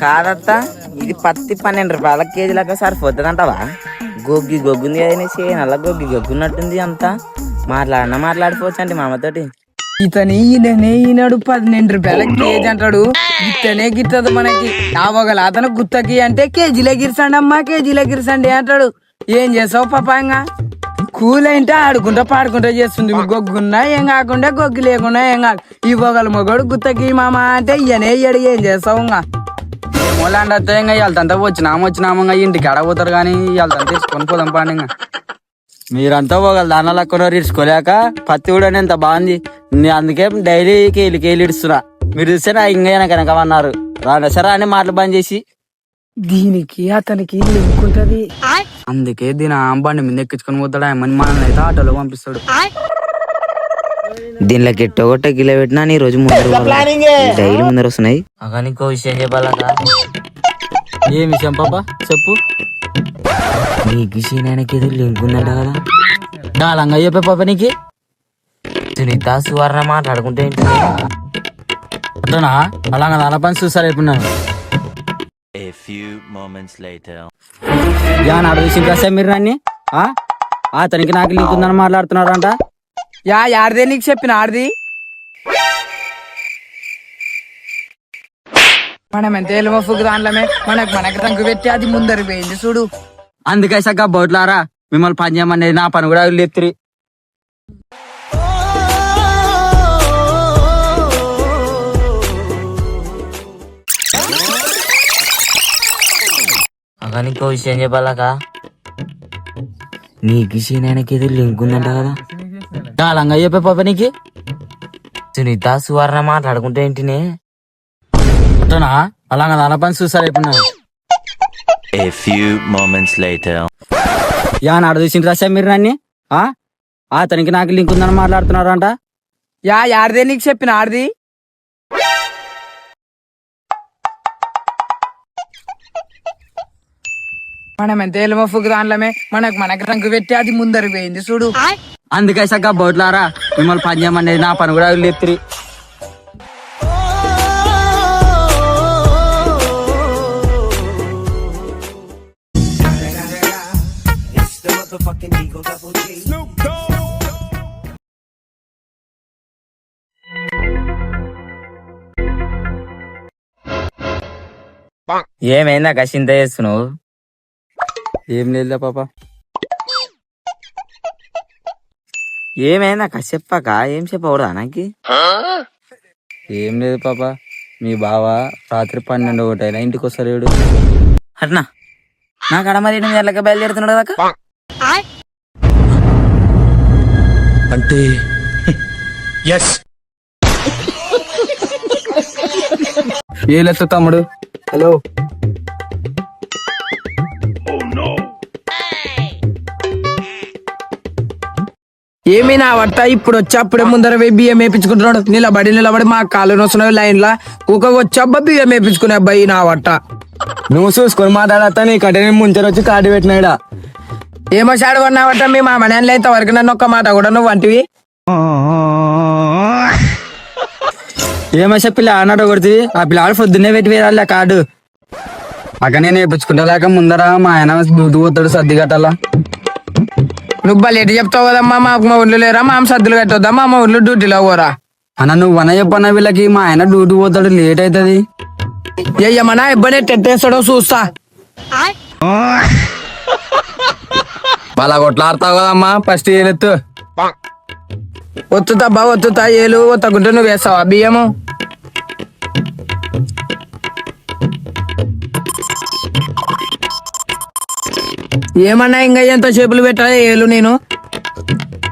కాదత్త? ఇది పత్తి పన్నెండు రూపాయల కేజీ లెక్క సరిపోతుందంటవా? గొగ్గి గొగ్గుంది కదనే నల్ల గొగ్గి గొగ్గున్నట్టుంది అంతా. మాట్లాడినా మాట్లాడిపోవచ్చు అండి మామతోటి. ఇతని ఈయననే ఈనాడు పన్నెండు రూపాయల కేజీ అంటాడు. ఇతనే గిట్టదు మనకి. ఆవగల అతను గుత్తకి అంటే కేజీలే గిరిసండి అమ్మా కేజీలే గిరిసండి అంటాడు. ఏం చేసావు పాపంగా కూల్ అంటే ఆడుకుంటా పాడుకుంటా చేస్తుంది గొగ్గున్నా ఏం కాకుండా గొగ్గు లేకుండా ఏం కాదు. ఇవ్వగల మొగడు గుత్తకి మామ అంటే ఈయనే ఇయ్యడు ఏం చేస్తావు ఇంకా మూలాంటి వస్తే ఇంకా వెళ్తాంతా వచ్చినాము వచ్చినాము ఇంకా ఇంటికి అడగపోతారు కానీ వెళ్తాం తీసుకొని పోదాం పండి ఇంకా. మీరంతా ఒక దానాలు అక్కడ ఇడుచుకోలేక పత్తి కూడా ఎంత బాగుంది నేను అందుకే డైలీ కేలి కేలి ఇడుస్తున్నా. మీరు చూస్తే నా ఇంకా వెనక వెనక అన్నారు. రాండి సరే అని మాటలు బంద్ చేసి. దీనికి అతనికి లింక్ ఉంటది అందుకే దీని ఆ బండి మీద ఎక్కించుకొని పోతాడు. ఆయమని మనల్ని అయితే ఆటోలో పంపిస్తాడు. దీనిలోకి ఎట్టో కొట్ట గిల పెట్టినా నీ రోజు ముందర డైలీ ముందర వస్తున్నాయి. అగా విషయం చెప్పాలక ఏం విషయం పాప? చెప్పు. నీకు సీనానికి ఏదో లింక్ ఉందంట కదా. డాలంగా చెప్పే పాప నీకు? సునీత సువర్ణ మాట్లాడుకుంటే అట్లనా? అలాగా దాని పని చూసారు ఎప్పుడున్నాను A few moments later. యా నాడు విషయం కదా మీరు నన్ను? ఆ? అతనికి నాకు లింక్ ఉందని మాట్లాడుతున్నారంట. యా యాడిదే నీకు చెప్పిన ఆడిది? మనం ఎంత ఫుగ్ దాంట్లమే మనకు మనకు రంగు పెట్టి అది ముందర పోయింది చూడు. అందుకే సగ్గా బోట్లారా మిమ్మల్ని పని చేయమనేది నా పని కూడా లేత్తిరి. అగా నీకో విషయం చెప్పాలక నీకు సీనానికి ఏదో లింక్ ఉందంట కదా. డాలంగా చెప్పే పాప నీకు. సునీత సువర్ణ మాట్లాడుకుంటే ఏంటినే? అట్లనా అలాగా దాని పని చూసారు ఎప్పుడున్నాను A few moments later. యా నాడు చూసిన రాసా మీరు నన్ను? ఆ? అతనికి నాకు లింక్ ఉందని మాట్లాడుతున్నారంట. యా యాడిదే నీకు చెప్పిన ఆడిది? మనం ఎంత ఎలువ ఫుగ్ దాంట్లమే మనకు మనకు రంగు పెట్టి అది ముందర పోయింది చూడు. అందుకే సగ్గా బోట్లారా మిమ్మల్ని పని చేయమనేది నా పని కూడా లేత్తిరి ఏమైందా? చింత చేస్తున్నావు? ఏం లేదులే పాప. ఏమైందా? చెప్పాక ఏం చెప్పకూడదా నాకు? ఏం లేదు పాప. మీ బావ రాత్రి పన్నెండు ఒకటైనా ఇంటికి వస్తాడు అట్నా? నాకు అడ మరి ఎనిమిది గంటలకి బయలుదేరుతున్నాడు దాకా అంటే? ఎస్ ఏలెత్తు తమ్ముడు? హలో. ఏమి నా వట్ట ఇప్పుడు వచ్చి అప్పుడే ముందర పోయి బియ్యం వేపించుకుంటున్నాడు. నిలబడి నిలబడి మా కాళ్ళు వస్తున్నాయి లైన్ లా ఒక వచ్చబ్బా బియ్యం వేపించుకునే అబ్బాయి నా వట్ట నువ్వు చూసుకొని మాట్లాడతా నీ కంటే ముంచరు వచ్చి కాడి పెట్టినాడా ఏమో షాడు కొన్నావట మీ మా మనలో ఇంతవరకు నన్ను ఒక్క మాట కూడా నువ్వు వంటివి ఏమైనా పిల్ల అన్నాడు కొడుతుంది? ఆ పిల్లాడు పొద్దున్నే పెట్టి వేయాలి కార్డు అక్కడ నేను వేపించుకుంటా లేక ముందర మా ఆయన డ్యూటీ పోతాడు సర్ది కట్టాలా. నువ్వు బలి ఎటు చెప్తావు కదమ్మా మాకు మా ఊర్లో లేరా? మా సద్దులు కట్టొద్దా? మా ఊర్లో డ్యూటీలో పోరా? అన్న నువ్వు అన్న చెప్పన్న వీళ్ళకి మా ఆయన డ్యూటీ పోతాడు లేట్ అవుతుంది ఏమన్నా ఇబ్బంది ఎట్టేస్తాడో చూస్తా. వాళ్ళ కొట్లాడతావు కదమ్మా ఫస్ట్ ఏలెత్తు. ఒత్తుతాబ్బా ఒత్తుతా ఏలు ఒత్తకుంటే నువ్వు వేస్తావా బియ్యము? ఏమన్నా ఇంకా ఎంత చేపలు పెట్టాలి ఏలు నేను?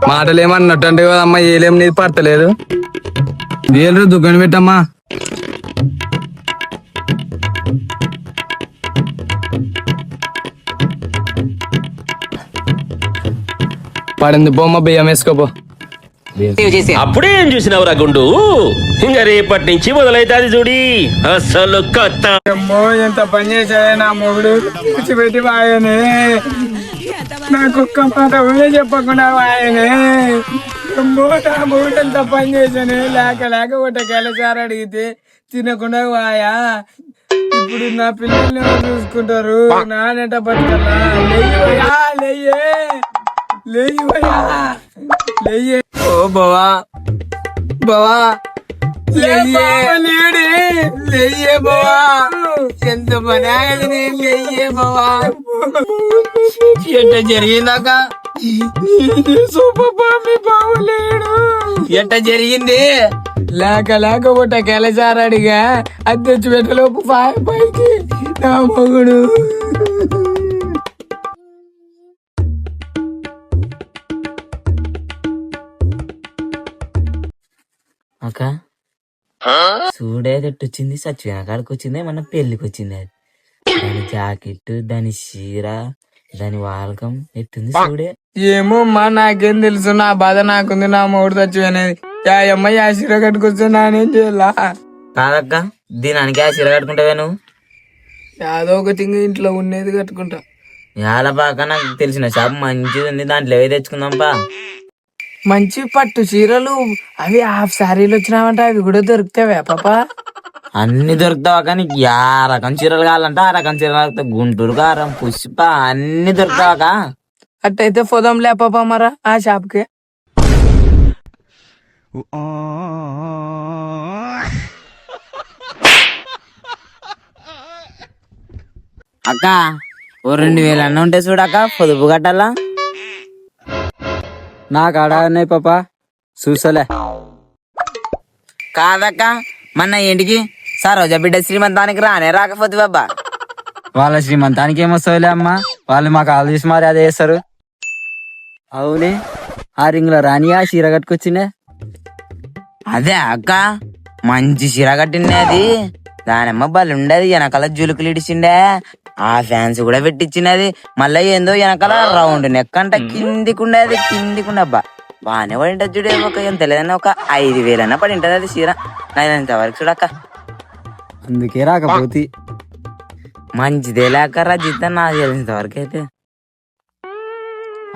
మాటలు ఏమన్నట్టు అంటే కదమ్మా ఏలేం నీది పడతలేదు. ఏలు దుకాణం పెట్టమ్మా. పడింది బొమ్మ బియ్యం వేసుకోపో. అప్పుడే ఏం చూసినవురా గుండు? ఇంకా రేపటి నుంచి మొదలైతాది చూడి అసలు కొత్త ఎంత పని చేశాడే నా మొగుడు. కూర్చోబెట్టి వాయనే. నాకు ఒక్క మాట ఊరే చెప్పకుండా వాయనే. అమ్మో నా మొగుడు ఎంత పని చేశానే లేక లేక ఒకటి సార్ అడిగితే తినకుండా వాయా. ఇప్పుడు నా పిల్లల్ని చూసుకుంటారు? నానెట బతకల్లా? లేయ్యా లేయ్యే. లేయ్యా లేయ్యే. ఓ బావా. బావా. లేయ్యే బావా. ఎంత పని ఆగదు లేయ్యే బావా. ఎట్ట జరిగిందాక సూపర్ బావలేడు. ఎట్ట జరిగింది? లేక లేక ఒకట కెలసారడిగా అది తెచ్చి పెట్టలోపు పైకి నా మొగుడు. చూడే వచ్చింది సచ్చిపోయిన కాడికి వచ్చింది మన పెళ్ళికి వచ్చింది అది. దాని జాకెట్ దాని చీర దాని వాలకం ఎట్టుంది చూడే. ఏమో అమ్మా నాకేం తెలుసు నా బాధ నాకుంది నా మొగుడు చచ్చిపోయినది అమ్మ యా చీర కట్టుకొస్తే నానేం చేయాలా? కాదక్క దీనికి ఆ చీర కట్టుకుంటావే నువ్వు. యాదో ఒకటి ఇంట్లో ఉండేది కట్టుకుంటా. బాగా నాకు తెలిసిన షాప్ మంచిది ఉంది దాంట్లో ఏవి తెచ్చుకుందాంపా మంచి పట్టు చీరలు. అవి హాఫ్ శారీలు వచ్చినావంటే అవి కూడా దొరుకుతావా పాప? అన్ని దొరుకుతావా కానీ యా రకం చీరలు కావాలంటే ఆ రకం చీరలు దొరుకుతాయి గుంటూరు కారం పుష్ప అన్ని దొరుకుతావా అట్టయితే పోదాం లే పాప మరా ఆ షాప్కి. అక్క ఓ రెండు వేలు అన్న ఉంటే చూడక్క పొదుపు కట్టాలా? నా కాడ ఉన్నాయి పాప. చూసలే. కాదక్క మన ఇంటికి సరోజ బిడ్డ శ్రీమంతానికి రానే రాకపోతే బాబా. వాళ్ళ శ్రీమంతానికి ఏమొస్తావులే అమ్మా? వాళ్ళు మాకు ఆలు చూసి మరి అదే చేస్తారు. అవునే ఆ రింగ్లో రాని ఆ చీర కట్టుకొచ్చిండే. అదే అక్క మంచి చీర కట్టిండే అది. దానమ్మ బలి ఉండేది వెనకాల జులుకులు ఇడిచిండే ఆ ఫ్యాన్స్ కూడా పెట్టించినది. మళ్ళీ ఏందో వెనకాల రౌండ్ నెక్కంట కిందికి ఉండేది కిందికి ఉండబ్బా బాగానే పడి ఉంటుంది చూడే ఒక ఎంత లేదన్నా ఒక ఐదు వేలన్నా పడి ఉంటుంది అది చీర. నేను ఇంతవరకు చూడక్క. అందుకే రాకపోతే. మంచిదే లేక రజిత నాకు తెలిసినంతవరకు అయితే.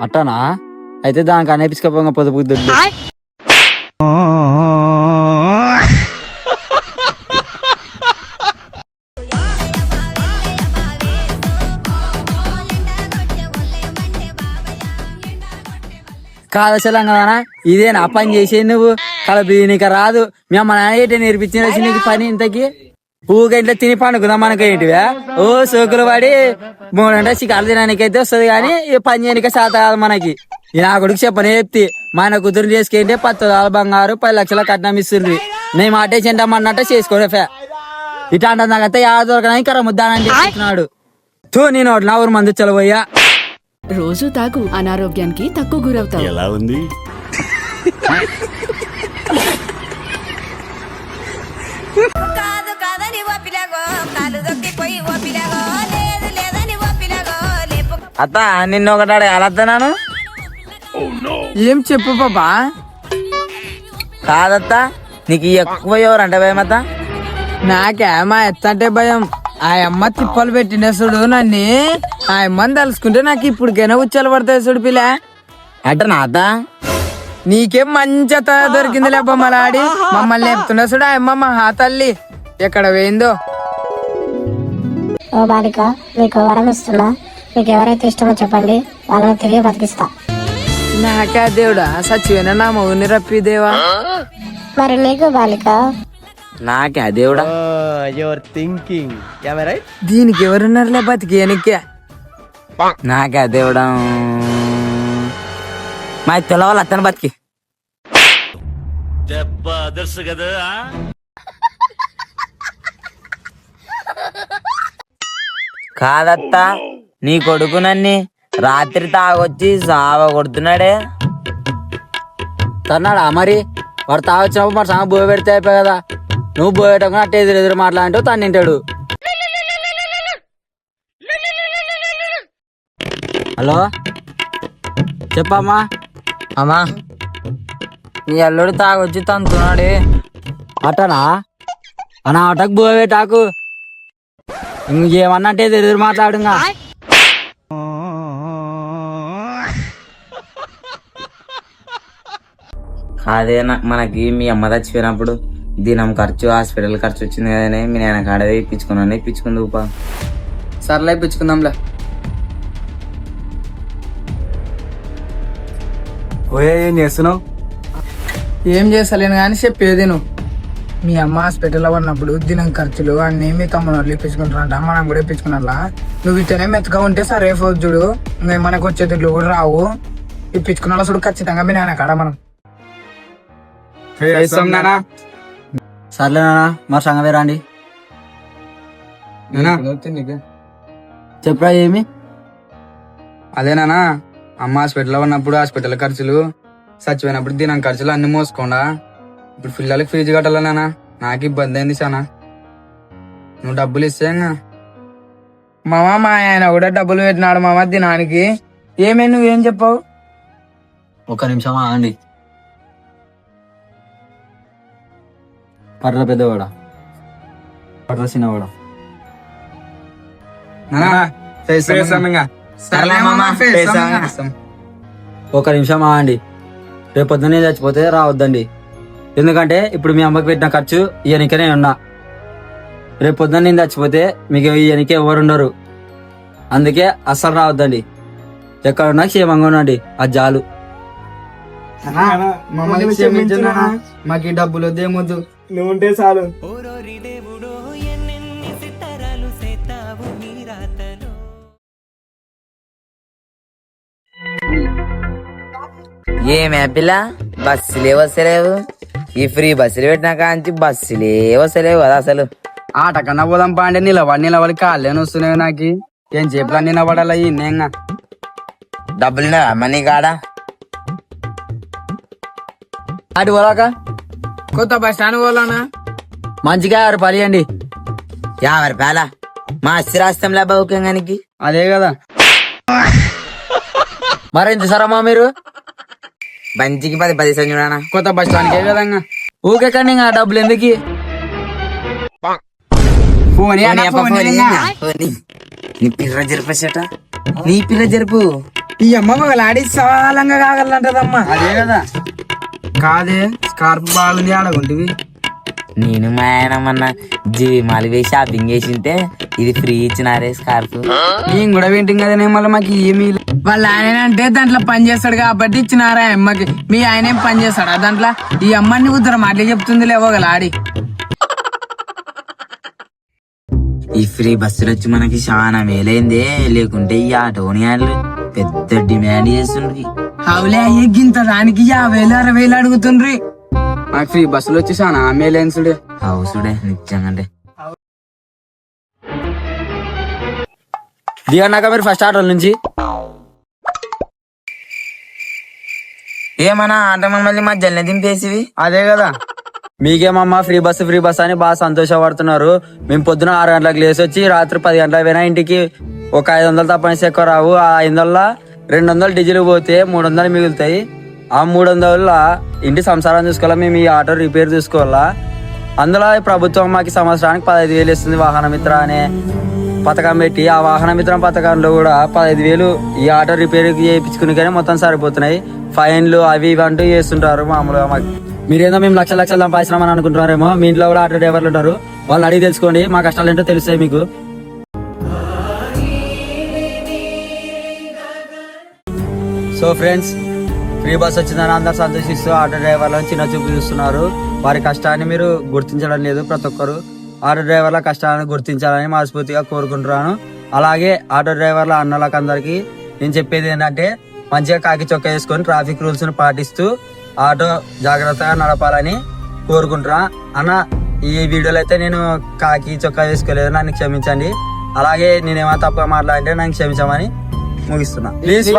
అట్టనా? అయితే దానికి అనేపించుకోపోగా పొదుపు దుడ్డు కాదశలం కదనా ఇదేనా పని చేసేది నువ్వు. కలపి నీకు రాదు. మేము మన ఏంటి నేర్పించిన నీకు పని ఇంతకి? ఊగా తిని పండుకుందాం మనకేంటివా ఓ సోకులు పడి మూడంటే చికాలు తినడానికైతే వస్తుంది కానీ పని చేయడానికి శాత కాదు మనకి. నా కొడుకు చెప్పనే చెప్తి మన కుదురు కూతురు చేసుకుంటే పత్తు వేల బంగారు పది లక్షల కట్నం ఇస్తుంది నేను మాట చెంటామన్నట్టు చేసుకోడు ఫే. ఇట్లా అంటే నాకైతే యాద దొరకడానికి కర ముద్దానని చెప్తున్నాడు. తూ నేను నా ఊరు మందు చలవయ్యా రోజు తాగు అనారోగ్యానికి తక్కువ గురవుతావు. ఎలా ఉంది? కాదు కాదని ఓపిలాగో కాలు దొక్కిపోయి ఓపిలాగో లేదు లేదని ఓపిలాగో లేపు అత్త నిన్న ఒకటి అడగాలత్తనాను ఏం చెప్పు పాపా కాదత్త నీకు ఎక్కువ ఎవరంటే భయమత్త నాకే మా ఎత్త అంటే భయం. ఆ అమ్మ తిప్పలు పెట్టిన చూడు నన్ను. ఆ అమ్మని తలుసుకుంటే నాకు ఇప్పటికైనా ఉచ్చాలు పడతాయి చూడు పిల్ల. అంటే నా అత్త నీకేం మంచి దొరికింది లే బొమ్మలాడి. మమ్మల్ని చెప్తున్నా చూడు ఆ అమ్మ మహా తల్లి. ఎక్కడ పోయిందో? ఓ బాలిక మీకు వరం ఇస్తున్నా. మీకు ఎవరైతే ఇష్టమో చెప్పండి వాళ్ళని తిరిగి బతికిస్తా. నాకే దేవుడా? సచివైన నా మౌని రప్పి దేవా? మరి నీకు బాలిక? నాకే దేవుడా? దీనికి ఎవరున్నారులే బతికి వెనక్కి నాకే దేవుడా. మా తెలవాలి అత్తను బతికి. దెబ్బ అదర్సు కదా. కాదత్త నీ కొడుకు నన్ని రాత్రి తాగొచ్చి సావ కొడుతున్నాడే. తన్నాడా మరి? వాడు తాగొచ్చినప్పుడు మరి సంగ బోయ పెడితే అయిపోయి కదా. నువ్వు బోయేటప్పుడు అట్టే ఎదురు ఎదురు మాట్లాడంటావు తను తింటాడు హలో? చెప్పమ్మా. అమ్మా. నీ అల్లుడు తాగొచ్చి తంతున్నాడే. అట్టనా అనా అటకు బోయ పెట్టాకు ఇంకేమన్నా అంటే ఎదురు మాట్లాడుగా. కాదే నా- మనకి మీ అమ్మ చచ్చిపోయినప్పుడు దినం ఖర్చు హాస్పిటల్ ఖర్చు వచ్చింది కదనే మీ నాయన కాడదే ఇప్పించుకున్నాను ఇప్పించుకుంది ఊపా. సర్లే ఇప్పించుకుందాంలే ఓయే ఏం చేస్తున్నావు? ఏం చేస్తలేను కానీ చెప్పేది నువ్వు. మీ అమ్మ హాస్పిటల్లో ఉన్నప్పుడు దినం ఖర్చులు అన్ని మీ తమ్ముడు వాళ్ళు ఇప్పించుకుంటారంట మనం కూడా ఇప్పించుకున్నట్లా నువ్వు ఇట్టనే మెత్తగా ఉంటే సరే పోదు చూడు. ఇంకా మనకు వచ్చే తిట్లు కూడా రావు. ఇప్పించుకున్న చూడు ఖచ్చితంగా మీ నాన్న కాడ మనం. సర్లే నానా మరి సంగమే రాండి చెప్పరా ఏమి? అదేనా అమ్మ హాస్పిటల్లో ఉన్నప్పుడు హాస్పిటల్ ఖర్చులు చచ్చిపోయినప్పుడు దినం ఖర్చులు అన్ని మోసుకోండా. ఇప్పుడు పిల్లలకి ఫీజు కట్టాలనా నాకు ఇబ్బంది అయింది చాలా నువ్వు డబ్బులు ఇస్తే మామ మా ఆయన కూడా డబ్బులు పెట్టినాడు మామ దినానికి. ఏమే నువ్వేం చెప్పావు? ఒక్క నిమిషం ఆగండి. పర్ర పెద్దవాడ? పర్ర చిన్నవాడ. ఒక నిమిషం ఆగండి. రేపు పొద్దున్నే చచ్చిపోతే రావద్దండి. ఎందుకంటే ఇప్పుడు మీ అమ్మకి పెట్టిన ఖర్చు ఈయనకనే ఉన్నా. రేపు పొద్దున్న నేను చచ్చిపోతే మీకు ఈయనకే ఎవరు ఉండరు అందుకే అస్సలు రావద్దండి. ఎక్కడున్నా క్షేమంగా ఉండండి. అది చాలు. మమ్మల్ని క్షమించు. మాకు డబ్బులు వద్దేమొద్దు నువ్వుంటే చాలు. ఏమే పిల్ల? బస్సులే వస్తలేవు. ఈ ఫ్రీ బస్సులు పెట్టినా కాంచి బస్సులే వస్తలేవు కదా అసలు. ఆట కన్నా పోదాం పాండే నిలబడి నిలబడి కాళ్ళేని వస్తున్నాయి నాకు. ఏం చెప్పలా నిలబడాలా ఇన్నేంగా డబ్బులు మనీ కాడ? అటు పోలాక కొత్త బస్ స్టాండ్ పోలానా? మంచిగా ఆరు పలియండి యాభై రూపాయల మా స్థిరాస్తంలా బౌకంగానికి అదే కదా. మరేంటి సరమ్మా మీరు? బంచికి పది పది సంచుడానా కొత్త బస్ స్టాండ్కే కదంగా ఊకెక్కండి ఇంకా డబ్బులు ఎందుకు? ఫోన్ నీ జరుపేసట నీ పిర్ర జరుపు. ఈ అమ్మ మగలాడి సవాలంగా కాగలంటదమ్మా అదే కదా. కాదే స్కార్ప్ బాగుంది ఆడగుంటివి. నేను మా ఆయన మొన్న జీవిమాలు వేసి షాపింగ్ చేసింటే ఇది ఫ్రీ ఇచ్చినారే స్కార్ఫ్. నేను కూడా వింటాం కదనే మళ్ళీ మాకు ఏమీ వాళ్ళ ఆయన అంటే దాంట్లో పని చేస్తాడు కాబట్టి ఇచ్చినారా అమ్మకి. మీ ఆయన ఏం పని చేస్తాడా దాంట్లో? ఈ అమ్మని ఉద్దరం మాటలు చెప్తుంది లేవగలాడి ఈ ఫ్రీ బస్సులు వచ్చి మనకి చాలా మేలైందే. లేకుంటే ఈ ఆటోని వాళ్ళు పెద్ద డిమాండ్ చేస్తుండ్రి. అవులే ఎగ్గింత దానికి యాభై వేలు అరవై వేలు అడుగుతుండ్రి. మాకు ఫ్రీ బస్సులు వచ్చి చాలా మేలేన్సుడే హౌసుడే దిగన్నాక మీరు ఫస్ట్ ఆటోల నుంచి? ఏమన్నా ఆట మమ్మల్ని మధ్యలో దింపేసివి? అదే కదా. మీకేమమ్మా ఫ్రీ బస్సు ఫ్రీ బస్ అని బాగా సంతోషపడుతున్నారు. మేము పొద్దున ఆరు గంటలకు లేసి వచ్చి రాత్రి పది గంటలకు పోయినా ఇంటికి ఒక ఐదు వందలు తప్పనిసి ఎక్కువ రావు. ఆ ఐదు వందల రెండు వందలు డీజిల్ పోతే మూడు వందలు మిగులుతాయి. ఆ మూడు వందల ఇంటి సంసారం చూసుకోవాలా మేము ఈ ఆటో రిపేర్ చూసుకోవాలా? అందులో ఈ ప్రభుత్వం మాకు సంవత్సరానికి పదహైదు వేలు ఇస్తుంది వాహన మిత్ర అనే పథకం పెట్టి. ఆ వాహన మిత్రం పథకంలో కూడా పదహైదు వేలు ఈ ఆటో రిపేర్ చేయించుకుని కానీ మొత్తం సరిపోతున్నాయి. ఫైన్లు అవి ఇవి అంటూ చేస్తుంటారు మామూలుగా మాకు. మీరేదో మేము లక్ష లక్షలు సంపాదించినామని అనుకుంటున్నారేమో మీ ఇంట్లో కూడా ఆటో డ్రైవర్లు ఉంటారు. వాళ్ళు అడిగి తెలుసుకోండి మా కష్టాలు ఏంటో తెలుస్తాయి మీకు. సో ఫ్రెండ్స్ ఫ్రీ బస్ వచ్చిందని అందరు సంతోషిస్తూ ఆటో డ్రైవర్లను చిన్న చూపు చూస్తున్నారు. వారి కష్టాన్ని మీరు గుర్తించడం లేదు ప్రతి ఒక్కరు. ఆటో డ్రైవర్ల కష్టాలను గుర్తించాలని మనస్ఫూర్తిగా కోరుకుంటున్నాను. అలాగే ఆటో డ్రైవర్ల అన్నలకు అందరికీ నేను చెప్పేది ఏంటంటే మంచిగా కాకి చొక్కా వేసుకొని ట్రాఫిక్ రూల్స్ను పాటిస్తూ ఆటో జాగ్రత్తగా నడపాలని కోరుకుంటున్నా. అన్న ఈ వీడియోలో అయితే నేను కాకి చొక్కా వేసుకోలేదు నన్ను క్షమించండి. అలాగే నేనేమో తప్ప మాట్లాడితే నన్ను క్షమించమని ముగిస్తున్నా. ప్లీజ్